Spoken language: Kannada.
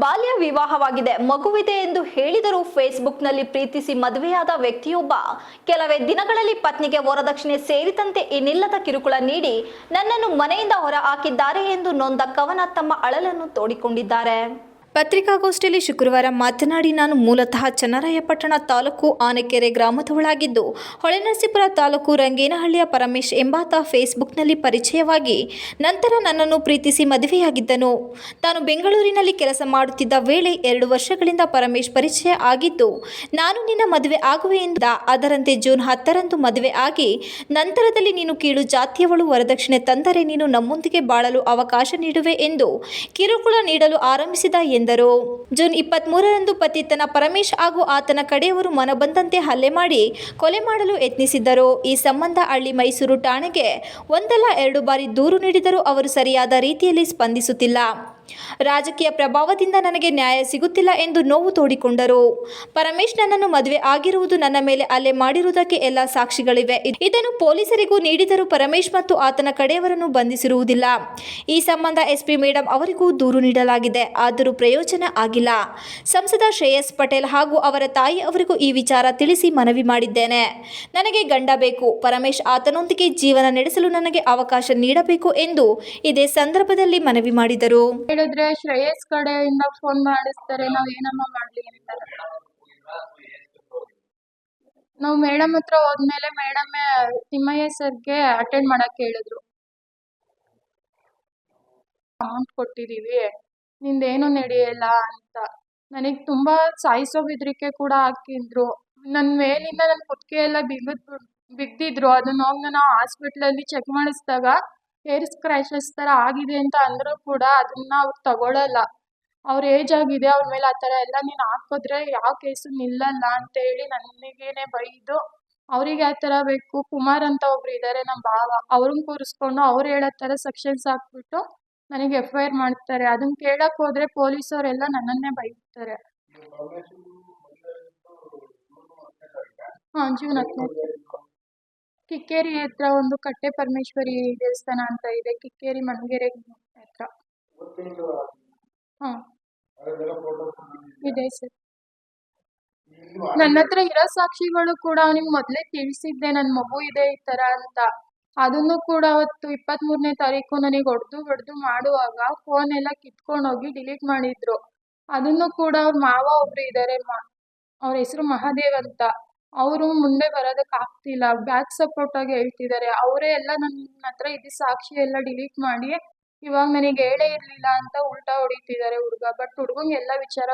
ಬಾಲ್ಯ ವಿವಾಹವಾಗಿದೆ. ಮಗುವಿದೆ ಎಂದು ಹೇಳಿದರೂ ಫೇಸ್ಬುಕ್ನಲ್ಲಿ ಪ್ರೀತಿಸಿ ಮದುವೆಯಾದ ವ್ಯಕ್ತಿಯೊಬ್ಬ ಕೆಲವೇ ದಿನಗಳಲ್ಲಿ ಪತ್ನಿಗೆ ವರದಕ್ಷಿಣೆ ಸೇರಿದಂತೆ ಇನ್ನಿಲ್ಲದ ಕಿರುಕುಳ ನೀಡಿ ನನ್ನನ್ನು ಮನೆಯಿಂದ ಹೊರ ಹಾಕಿದ್ದಾರೆ ಎಂದು ನೊಂದ ಕವನ ತಮ್ಮ ಅಳಲನ್ನು ತೋಡಿಕೊಂಡಿದ್ದಾರೆ. ಪತ್ರಿಕಾಗೋಷ್ಠಿಯಲ್ಲಿ ಶುಕ್ರವಾರ ಮಾತನಾಡಿ, ನಾನು ಮೂಲತಃ ಚನ್ನರಾಯಪಟ್ಟಣ ತಾಲೂಕು ಆನೆಕೆರೆ ಗ್ರಾಮದವಳಾಗಿದ್ದು ಹೊಳೆನರಸೀಪುರ ತಾಲೂಕು ರಂಗೇನಹಳ್ಳಿಯ ಪರಮೇಶ್ ಎಂಬಾತ ಫೇಸ್ಬುಕ್ನಲ್ಲಿ ಪರಿಚಯವಾಗಿ, ನಂತರ ನನ್ನನ್ನು ಪ್ರೀತಿಸಿ ಮದುವೆಯಾಗಿದ್ದನು. ತಾನು ಬೆಂಗಳೂರಿನಲ್ಲಿ ಕೆಲಸ ಮಾಡುತ್ತಿದ್ದ ವೇಳೆ ಎರಡು ವರ್ಷಗಳಿಂದ ಪರಮೇಶ್ ಪರಿಚಯ ಆಗಿದ್ದು, ನಾನು ನಿನ್ನ ಮದುವೆ ಆಗುವೆ ಎಂದ ಅದರಂತೆ ಜೂನ್ ಹತ್ತರಂದು ಮದುವೆ ಆಗಿ, ನಂತರದಲ್ಲಿ ನೀನು ಕೀಳು ಜಾತಿಯವಳು, ವರದಕ್ಷಿಣೆ ತಂದರೆ ನೀನು ನಮ್ಮೊಂದಿಗೆ ಬಾಳಲು ಅವಕಾಶ ನೀಡುವೆ ಎಂದು ಕಿರುಕುಳ ನೀಡಲು ಆರಂಭಿಸಿದ ಎಂದರು. ಜೂನ್ ಇಪ್ಪತ್ಮೂರರಂದು ಪತಿ ತನ್ನ ಪರಮೇಶ್ ಹಾಗೂ ಆತನ ಕಡೆಯವರು ಮನಬಂದಂತೆ ಹಲ್ಲೆ ಮಾಡಿ ಕೊಲೆ ಮಾಡಲು ಯತ್ನಿಸಿದ್ದರು. ಈ ಸಂಬಂಧ ಹಳ್ಳಿ ಮೈಸೂರು ಠಾಣೆಗೆ ಒಂದಲ್ಲ ಎರಡು ಬಾರಿ ದೂರು ನೀಡಿದರೂ ಅವರು ಸರಿಯಾದ ರೀತಿಯಲ್ಲಿ ಸ್ಪಂದಿಸುತ್ತಿಲ್ಲ. ರಾಜಕೀಯ ಪ್ರಭಾವದಿಂದ ನನಗೆ ನ್ಯಾಯ ಸಿಗುತ್ತಿಲ್ಲ ಎಂದು ನೋವು ತೋಡಿಕೊಂಡರು. ಪರಮೇಶ್ ನನ್ನನ್ನು ಮದುವೆ ಆಗಿರುವುದು ನನ್ನ ಮೇಲೆ ಅಲೆ ಮಾಡಿರುವುದಕ್ಕೆ ಎಲ್ಲ ಸಾಕ್ಷಿಗಳಿವೆ. ಇದನ್ನು ಪೊಲೀಸರಿಗೂ ನೀಡಿದರೂ ಪರಮೇಶ್ ಮತ್ತು ಆತನ ಕಡೆಯವರನ್ನು ಬಂಧಿಸಿರುವುದಿಲ್ಲ. ಈ ಸಂಬಂಧ ಎಸ್ಪಿ ಮೇಡಂ ಅವರಿಗೂ ದೂರು ನೀಡಲಾಗಿದೆ. ಆದರೂ ಪ್ರಯೋಜನ ಆಗಿಲ್ಲ. ಸಂಸದ ಶ್ರೇಯಸ್ ಪಟೇಲ್ ಹಾಗೂ ಅವರ ತಾಯಿ ಅವರಿಗೂ ಈ ವಿಚಾರ ತಿಳಿಸಿ ಮನವಿ ಮಾಡಿದ್ದೇನೆ. ನನಗೆ ಗಂಡ ಬೇಕು. ಪರಮೇಶ್ ಆತನೊಂದಿಗೆ ಜೀವನ ನಡೆಸಲು ನನಗೆ ಅವಕಾಶ ನೀಡಬೇಕು ಎಂದು ಇದೇ ಸಂದರ್ಭದಲ್ಲಿ ಮನವಿ ಮಾಡಿದರು. ಹೇಳಿದ್ರೆ ಶ್ರೇಯಸ್ ಕಡೆಯಿಂದ ಫೋನ್ ಮಾಡಿಸ್ತಾರೆ, ನಾವ್ ಏನಮ್ಮ ಮಾಡ್ಲಿ ಅಂತ. ನಾವು ಮೇಡಮ್ ಹತ್ರ ಹೋದ್ಮೇಲೆ ಮೇಡಮ್ ತಿಮ್ಮಯ್ಯ ಸರ್ಗೆ ಅಟೆಂಡ್ ಮಾಡಕ್ ಹೇಳಿದ್ರು. ಅಮೌಂಟ್ ಕೊಟ್ಟಿದೀವಿ, ನಿಂದೇನು ನಡೆಯಲ್ಲ ಅಂತ. ನನಗ್ ತುಂಬಾ ಸಾಯಿಸೋ ಬೆದರಿಕೆ ಕೂಡ ಹಾಕಿದ್ರು. ನನ್ ಮೇಲಿಂದ ನನ್ ಕುತ್ತಿಗೆ ಎಲ್ಲ ಬಿಗದ್, ಬಿಗ್ದಿದ್ರು. ಅದನ್ನ ಹೋಗಿ ನಾನು ಹಾಸ್ಪಿಟ್ಲಲ್ಲಿ ಚೆಕ್ ಮಾಡಿಸಿದಾಗ ಏರ್ ಸ್ಕ್ರ್ಯಾಚಸ್ ತರ ಆಗಿದೆ ಅಂತ ಅಂದ್ರು ಕೂಡ ಅದನ್ನ ಅವ್ರು ತಗೊಳ್ಳಲ್ಲ ಅವ್ರ ಏಜ್ ಆಗಿದೆ ಅವ್ರ ಮೇಲೆ ಆ ಥರ ಎಲ್ಲ ನೀನು ಹಾಕಿದ್ರೆ ಯಾವ ಕೇಸು ನಿಲ್ಲಲ್ಲ ಅಂತ ಹೇಳಿ ನನಗೇನೆ ಬೈದು ಅವ್ರಿಗೆ ಆ ಥರ ಬೇಕು. ಕುಮಾರ್ ಅಂತ ಒಬ್ರು ಇದ್ದಾರೆ ನಮ್ಮ ಭಾವ ಅವ್ರನ್ನ ಕೂರಿಸ್ಕೊಂಡು ಅವ್ರು ಹೇಳೋ ಥರ ಸೆಕ್ಷನ್ಸ್ ಹಾಕ್ಬಿಟ್ಟು ನನಗೆ ಎಫ್ ಐ ಆರ್ ಮಾಡ್ತಾರೆ. ಅದನ್ನ ಕೇಳಕ್ ಹೋದ್ರೆ ಪೊಲೀಸವರೆಲ್ಲ ನನ್ನನ್ನೇ ಬೈತಾರೆ. ಹಾ ಜೀವನ ಕಿಕ್ಕೇರಿ ಹತ್ರ ಒಂದು ಕಟ್ಟೆ ಪರಮೇಶ್ವರಿ ದೇವಸ್ಥಾನ ಅಂತ ಇದೆ. ಕಿಕ್ಕೇರಿ ಮಣಗೆರೆ ಹತ್ರ. ಇದೆ ಸರ್. ನನ್ನ ಹತ್ರ ಇರೋ ಸಾಕ್ಷಿಗಳು ಕೂಡ ಅವನಿಗೆ ಮೊದಲೇ ತಿಳಿಸಿದ್ದೆ. ನನ್ನ ಮಗು ಇದೆ ಈ ತರ ಅಂತ. ಅದನ್ನು ಕೂಡ ಅವತ್ತು ಇಪ್ಪತ್ತ್ಮೂರನೇ ತಾರೀಕು ನನಗೆ ಹೊಡೆದು ಹೊಡೆದು ಮಾಡುವಾಗ ಫೋನ್ ಎಲ್ಲ ಕಿತ್ಕೊಂಡೋಗಿ ಡಿಲೀಟ್ ಮಾಡಿದ್ರು. ಅದನ್ನು ಕೂಡ ಅವ್ರ ಮಾವ ಒಬ್ರು ಇದ್ದಾರೆ ಮಾ ಅವ್ರ ಹೆಸರು ಮಹಾದೇವ್ ಅಂತ. ಅವರು ಮುಂದೆ ಬರೋದಕ್ಕೆ ಆಗ್ತಿಲ್ಲ. ಬ್ಯಾಕ್ ಸಪೋರ್ಟ್ ಆಗಿ ಹೇಳ್ತಿದ್ದಾರೆ. ಅವರೇ ಎಲ್ಲ ನನ್ನ ಹತ್ರ ಇದ್ದ ಸಾಕ್ಷಿ ಎಲ್ಲ ಡಿಲೀಟ್ ಮಾಡಿ, ಇವಾಗ ನನಗೆ ಹೇಳೇ ಇರಲಿಲ್ಲ ಅಂತ ಉಲ್ಟಾ ಹೊಡಿತಿದ್ದಾರೆ ಹುಡುಗ. ಬಟ್ ಹುಡುಗಂಗೆ ಎಲ್ಲ ವಿಚಾರ